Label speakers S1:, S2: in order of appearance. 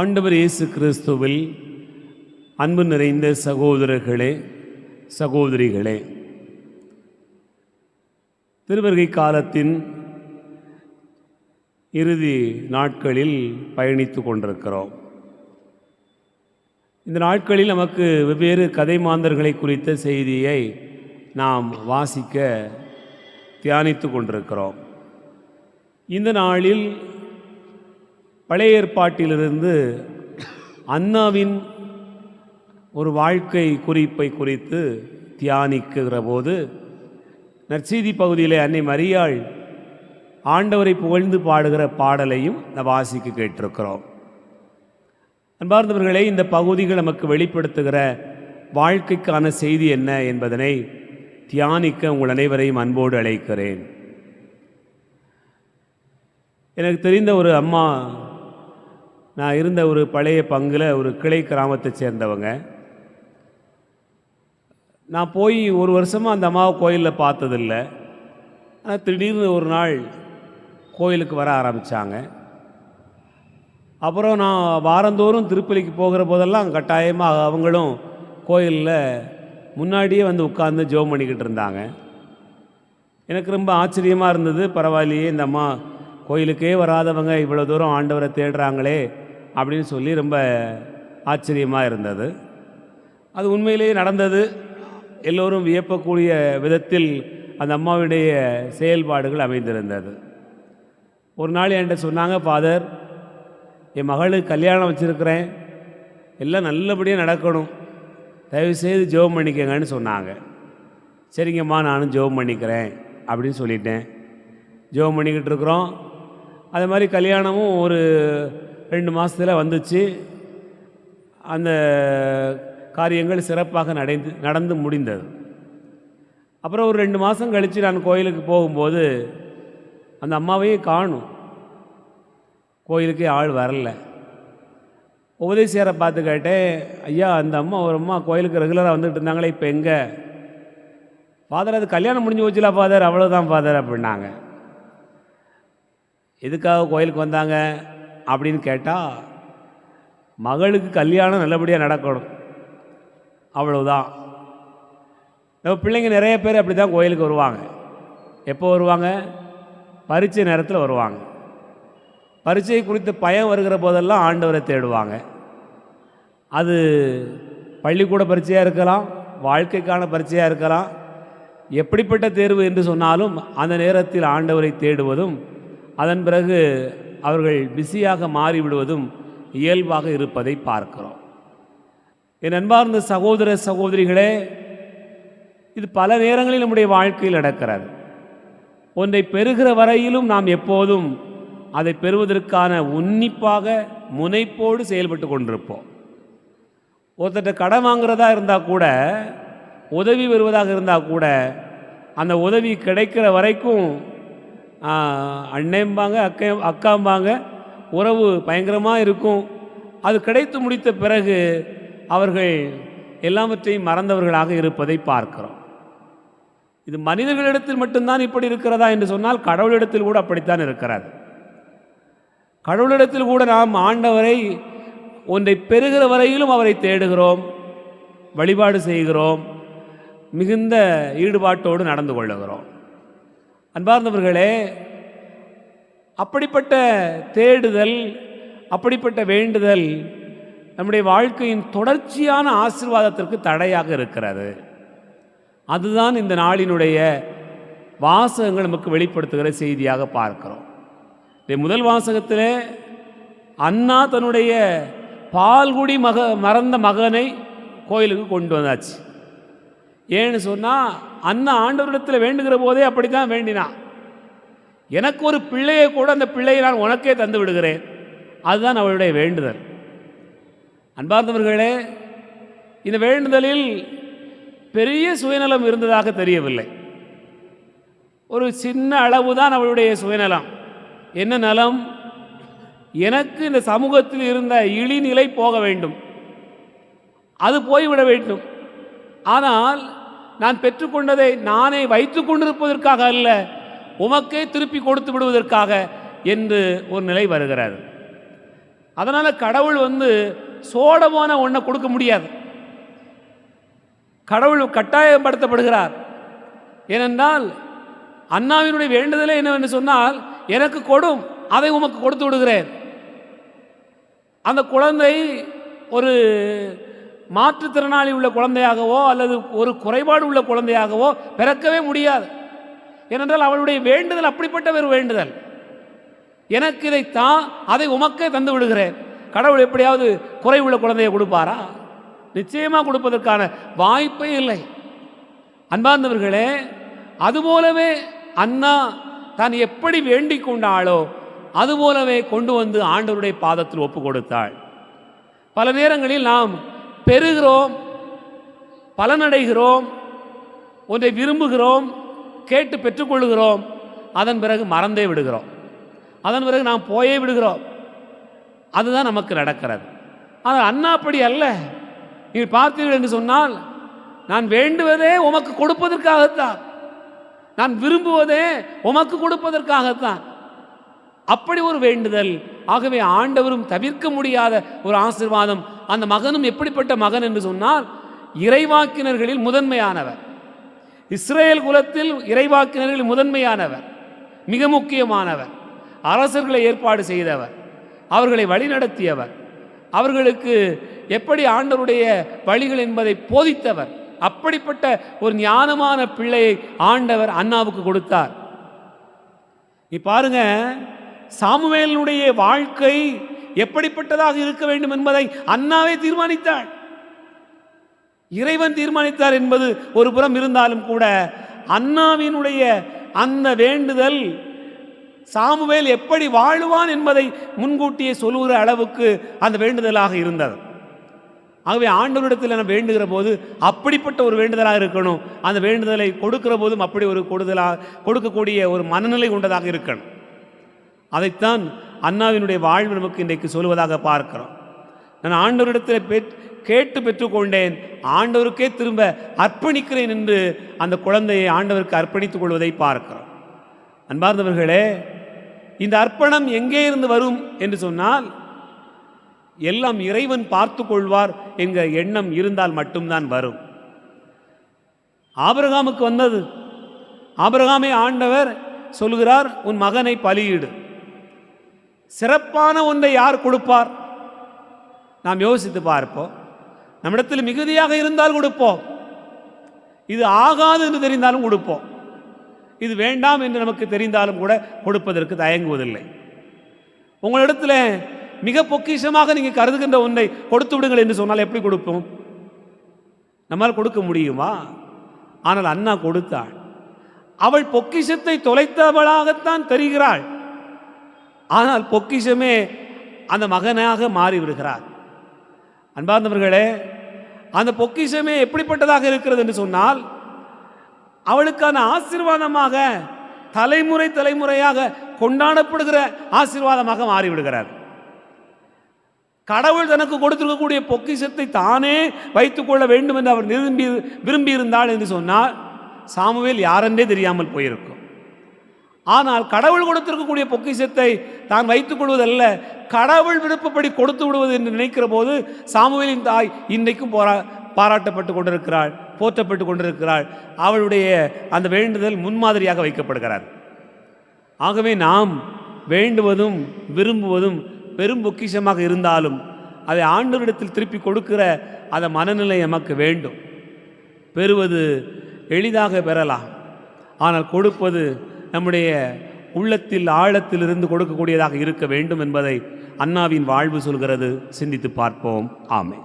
S1: ஆண்டவர் இயேசு கிறிஸ்துவில் அன்பு நிறைந்த சகோதரர்களே சகோதரிகளே திருவருகை காலத்தின் இறுதி நாட்களில் பயணித்து கொண்டிருக்கிறோம். இந்த நாட்களில் நமக்கு வெவ்வேறு கதை மாந்தர்களை குறித்த செய்தியை நாம் வாசிக்க தியானித்து கொண்டிருக்கிறோம். இந்த நாளில் பழைய ஏற்பாட்டிலிருந்து அண்ணாவின் ஒரு வாழ்க்கை குறிப்பை குறித்து தியானிக்கிற போது நற்செய்தி பகுதியிலே அன்னை மரியாள் ஆண்டவரை புகழ்ந்து பாடுகிற பாடலையும் நான் வாசிக்க கேட்டிருக்கிறோம். அன்பார்ந்தவர்களே இந்த பகுதிகள் நமக்கு வெளிப்படுத்துகிற வாழ்க்கைக்கான செய்தி என்ன என்பதனை தியானிக்க உங்கள் அனைவரையும் அன்போடு அழைக்கிறேன். எனக்கு தெரிந்த ஒரு அம்மா நான் இருந்த ஒரு பழைய பங்கில் ஒரு கிளை கிராமத்தை சேர்ந்தவங்க. நான் போய் ஒரு வருஷமாக அந்த அம்மாவை கோயிலில் பார்த்ததில்ல. ஆனால் திடீர்னு ஒரு நாள் கோயிலுக்கு வர ஆரம்பித்தாங்க அப்புறம் நான் வாரந்தோறும் திருப்பலிக்கு போகிற போதெல்லாம் கட்டாயமாக அவங்களும் கோயிலில் முன்னாடியே வந்து உட்கார்ந்து ஜெபம் பண்ணிக்கிட்டு இருந்தாங்க. எனக்கு ரொம்ப ஆச்சரியமாக இருந்தது. பரவாயில்லையே இந்த அம்மா கோயிலுக்கே வராதவங்க இவ்வளோ தூரம் ஆண்டவரை தேடுறாங்களே. அப்படின்னு சொல்லி ரொம்ப ஆச்சரியமாக இருந்தது. அது உண்மையிலேயே நடந்தது. எல்லோரும் வியப்பக்கூடிய விதத்தில் அந்த அம்மாவுடைய செயல்பாடுகள் அமைந்திருந்தது. ஒரு நாள் என்கிட்ட சொன்னாங்க ஃபாதர் என் மகளுக்கு கல்யாணம் வச்சுருக்கிறேன். எல்லாம் நல்லபடியாக நடக்கணும். தயவுசெய்து ஜெபம் பண்ணிக்கங்கன்னு சொன்னாங்க. சரிங்கம்மா நானும் ஜெபம் பண்ணிக்கிறேன் அப்படின்னு சொல்லிட்டேன். ஜெபம் பண்ணிக்கிட்டு இருக்கிறோம். அதே மாதிரி கல்யாணமும் ஒரு ரெண்டு மாதத்தில் வந்துச்சு. அந்த காரியங்கள் சிறப்பாக நடந்து நடந்து முடிந்தது. அப்புறம் ஒரு ரெண்டு மாதம் கழித்து நான் கோயிலுக்கு போகும்போது அந்த அம்மாவையே காணும். கோயிலுக்கே ஆள் வரல. உபதேசியாரை பார்த்து கேட்டேன் ஐயா அந்த அம்மா ஒரு அம்மா கோயிலுக்கு ரெகுலராக வந்துட்டு இருந்தாங்களே இப்போ எங்கே? ஃபாதர் அது கல்யாணம் முடிஞ்சு போச்சுல ஃபாதர் அவ்வளோதான் ஃபாதர் அப்படின்னாங்க. எதுக்காக கோயிலுக்கு வந்தாங்க? அப்படின்னு கேட்டால் மகளுக்கு கல்யாணம் நல்லபடியாக நடக்கணும். அவ்வளவுதான். நம்ம பிள்ளைங்க நிறைய பேர் அப்படி தான் கோயிலுக்கு வருவாங்க. எப்போ வருவாங்க? பரீட்சை நேரத்தில் வருவாங்க. பரீட்சை குறித்து பயம் வருகிற போதெல்லாம் ஆண்டவரை தேடுவாங்க. அது பள்ளிக்கூட பரீட்சையாக இருக்கலாம் வாழ்க்கைக்கான பரீட்சையாக இருக்கலாம். எப்படிப்பட்ட தேர்வு என்று சொன்னாலும் அந்த நேரத்தில் ஆண்டவரை தேடுவதும் அதன் பிறகு அவர்கள் பிஸியாக மாறிவிடுவதும் இயல்பாக இருப்பதை பார்க்கிறோம். என் அன்பார்ந்த சகோதர சகோதரிகளே இது பல நேரங்களில் நம்முடைய வாழ்க்கையில் நடக்கிறது. ஒன்றை பெறுகிற வரையிலும் நாம் எப்போதும் அதை பெறுவதற்கான உன்னிப்பாக முனைப்போடு செயல்பட்டு கொண்டிருப்போம். ஒருத்தட்ட கடன் வாங்குறதா இருந்தால் கூட உதவி வருவதாக இருந்தால் கூட அந்த உதவி கிடைக்கிற வரைக்கும் அண்ணேம்பாங்க அக்கே அக்காம்பாங்க. உறவு பயங்கரமாக இருக்கும். அது கிடைத்து முடித்த பிறகு அவர்கள் எல்லாவற்றையும் மறந்தவர்களாக இருப்பதை பார்க்கிறோம். இது மனிதர்களிடத்தில் மட்டும்தான் இப்படி இருக்கிறதா என்று சொன்னால் கடவுளிடத்தில் கூட அப்படித்தான் இருக்கிறது. கடவுளிடத்தில் கூட நாம் ஆண்டவரை ஒன்றை பெறுகிற வரையிலும் அவரை தேடுகிறோம் வழிபாடு செய்கிறோம் மிகுந்த ஈடுபாட்டோடு நடந்து கொள்ளுகிறோம். அன்பார்ந்தவர்களே அப்படிப்பட்ட தேடுதல் அப்படிப்பட்ட வேண்டுதல் நம்முடைய வாழ்க்கையின் தொடர்ச்சியான ஆசிர்வாதத்திற்கு தடையாக இருக்கிறது. அதுதான் இந்த நாளினுடைய வாசகங்கள் நமக்கு வெளிப்படுத்துகிற செய்தியாக பார்க்கிறோம். இந்த முதல் வாசகத்தில் அண்ணா தன்னுடைய பால்குடி மக மறந்த மகனை கோயிலுக்கு கொண்டு வந்தாச்சு. ஏன்னு சொன்னால் அண்ணன் ஆண்டவரிடத்தில் வேண்டுகிற போதே அப்படி தான் வேண்டினான் எனக்கு ஒரு பிள்ளையை கூட அந்த பிள்ளையை நான் உனக்கே தந்து விடுகிறேன். அதுதான் அவளுடைய வேண்டுதல். அன்பார்ந்தவர்களே இந்த வேண்டுதலில் பெரிய சுயநலம் இருந்ததாக தெரியவில்லை. ஒரு சின்ன அளவு தான் அவளுடைய சுயநலம். என்ன நலம்? எனக்கு இந்த சமூகத்தில் இருந்த இழிநிலை போக வேண்டும். அது போய்விட வேண்டும். ஆனால் நான் பெற்றுக்கொண்டதை நானே வைத்துக் கொண்டிருப்பதற்காக அல்ல உமக்கே திருப்பி கொடுத்து விடுவதற்காக என்று ஒரு நிலை வருகிறார். அதனால் கடவுள் வந்து சோடமான ஒன்றை கொடுக்க முடியாது. கடவுள் கட்டாயப்படுத்தப்படுகிறார். ஏனென்றால் அண்ணாவினுடைய வேண்டுதலே என்னவென்று சொன்னால் எனக்கு கொடும் அதை உமக்கு கொடுத்து விடுகிறேன். அந்த குழந்தை ஒரு மாற்றுத்திறனாளி உள்ள குழந்தையாகவோ அல்லது ஒரு குறைபாடு உள்ள குழந்தையாகவோ பிறக்கவே முடியாது. ஏனென்றால் அவளுடைய வேண்டுதல் அப்படிப்பட்ட ஒரு வேண்டுதல். எனக்கு இதை தான் அதை உமக்கே தந்து விடுகிறேன். கடவுள் எப்படியாவது குறை உள்ள குழந்தையை கொடுப்பாரா? நிச்சயமாக கொடுப்பதற்கான வாய்ப்பே இல்லை. அன்பார்ந்தவர்களே அதுபோலவே அண்ணா தான் எப்படி வேண்டிக் கொண்டாளோ அதுபோலவே கொண்டு வந்து ஆண்டவருடைய பாதத்தில் ஒப்பு கொடுத்தாள். பல நேரங்களில் நாம் பெறுகிறோம் பலனடைகிறோம் ஒன்றை விரும்புகிறோம் கேட்டு பெற்றுக்கொள்கிறோம் அதன் பிறகு மறந்தே விடுகிறோம். அதன் பிறகு நாம் போயே விடுகிறோம். அதுதான் நமக்கு நடக்கிறது. ஆனால் அண்ணா அப்படி அல்ல. நீங்கள் பார்த்தீர்கள் என்று சொன்னால் நான் வேண்டுவதே உமக்கு கொடுப்பதற்காகத்தான். நான் விரும்புவதே உமக்கு கொடுப்பதற்காகத்தான். அப்படி ஒரு வேண்டுதல். ஆகவே ஆண்டவரும் தவிர்க்க முடியாத ஒரு ஆசீர்வாதம் அந்த மகனும் எப்படிப்பட்ட மகன் என்று சொன்னால் இறைவாக்கினர்களில் முதன்மையானவர். இஸ்ரேல் குலத்தில் இறைவாக்கினர்களில் முதன்மையானவர் மிக முக்கியமானவர் அரசர்களை ஏற்பாடு செய்தவர் அவர்களை வழிநடத்தியவர் அவர்களுக்கு எப்படி ஆண்டவருடைய வழிகள் என்பதை போதித்தவர் அப்படிப்பட்ட ஒரு ஞானமான பிள்ளையை ஆண்டவர் அண்ணாவுக்கு கொடுத்தார். நீ பாருங்க சாமுவேலினுடைய வாழ்க்கை எப்படிப்பட்டதாக இருக்க வேண்டும் என்பதை அண்ணாவே தீர்மானித்தாள். இறைவன் தீர்மானித்தார் என்பது ஒரு புறம் இருந்தாலும் கூட அண்ணாவினுடைய அந்த வேண்டுதல் சாமுவேல் எப்படி வாழுவான் என்பதை முன்கூட்டியே சொல்லுகிற அளவுக்கு அந்த வேண்டுதலாக இருந்தது. ஆகவே ஆண்டவரிடத்தில் நம்ம வேண்டுகிற போது அப்படிப்பட்ட ஒரு வேண்டுதலாக இருக்கணும். அந்த வேண்டுதலை கொடுக்கிற போதும் அப்படி ஒரு கொடுதலாக கொடுக்கக்கூடிய ஒரு மனநிலை கொண்டதாக இருக்கணும். அதைத்தான் அண்ணாவினுடைய வாழ்வு நமக்கு இன்றைக்கு சொல்வதாக பார்க்கிறோம். நான் ஆண்டவரிடத்தில் பெற் கேட்டு பெற்றுக்கொண்டேன். ஆண்டவருக்கே திரும்ப அர்ப்பணிக்கிறேன் என்று அந்த குழந்தையை ஆண்டவருக்கு அர்ப்பணித்துக் கொள்வதை பார்க்கிறோம். அன்பார்ந்தவர்களே இந்த அர்ப்பணம் எங்கே இருந்து வரும் என்று சொன்னால் எல்லாம் இறைவன் பார்த்து கொள்வார் என்கிற எண்ணம் இருந்தால் மட்டும்தான் வரும். ஆபிரகாமுக்கு வந்தது. ஆபரகாமை ஆண்டவர் சொல்கிறார் உன் மகனை பலியிடு. சிறப்பான ஒன்றை யார் கொடுப்பார்? நாம் யோசித்து பார்ப்போம். நம்மிடத்தில் மிகுதியாக இருந்தால் கொடுப்போம். இது ஆகாது என்று தெரிந்தாலும் கொடுப்போம். இது வேண்டாம் என்று நமக்கு தெரிந்தாலும் கூட கொடுப்பதற்கு தயங்குவதில்லை. உங்களிடத்தில் மிக பொக்கிஷமாக நீங்கள் கருதுகின்ற ஒன்றை கொடுத்து விடுங்கள் என்று சொன்னால் எப்படி கொடுப்போம்? நம்மால் கொடுக்க முடியுமா? ஆனால் அண்ணா கொடுத்தாள். அவள் பொக்கிஷத்தை தொலைத்தவளாகத்தான் தெரிகிறாள். ஆனால் பொக்கிஷமே அந்த மகனாக மாறி விடுகிறார் அன்பார்ந்தவர்களே அந்த பொக்கிஷமே எப்படிப்பட்டதாக இருக்கிறது என்று சொன்னால் அவளுக்கான ஆசீர்வாதமாக தலைமுறை தலைமுறையாக கொண்டாடப்படுகிற ஆசீர்வாதமாக மாறிவிடுகிறார். கடவுள் தனக்கு கொடுத்திருக்கக்கூடிய பொக்கிஷத்தை தானே வைத்துக்கொள்ள வேண்டும் என்று அவர் விரும்பி விரும்பியிருந்தாள் என்று சொன்னால் சாமுவேல் யாரென்றே தெரியாமல் போயிருக்கும். ஆனால் கடவுள் கொடுத்திருக்கக்கூடிய பொக்கிஷத்தை தான் வைத்துக் கொள்வதல்ல கடவுள் விருப்பப்படி கொடுத்து விடுவது என்று நினைக்கிற போது சாமுவேலின் தாய் இன்றைக்கும் போரா பாராட்டப்பட்டு கொண்டிருக்கிறாள் போற்றப்பட்டு கொண்டிருக்கிறாள். அவளுடைய அந்த வேண்டுதல் முன்மாதிரியாக வைக்கப்படுகிறார். ஆகவே நாம் வேண்டுவதும் விரும்புவதும் பெரும் பொக்கிஷமாக இருந்தாலும் அதை ஆண்டவரிடத்தில் திருப்பி கொடுக்கிற அந்த மனநிலை நமக்கு வேண்டும். பெறுவது எளிதாக பெறலாம். ஆனால் கொடுப்பது நம்முடைய உள்ளத்தில் ஆழத்திலிருந்து கொடுக்கக்கூடியதாக இருக்க வேண்டும் என்பதை அண்ணாவின் வாழ்வு சொல்கிறது. சிந்தித்து பார்ப்போம். ஆமை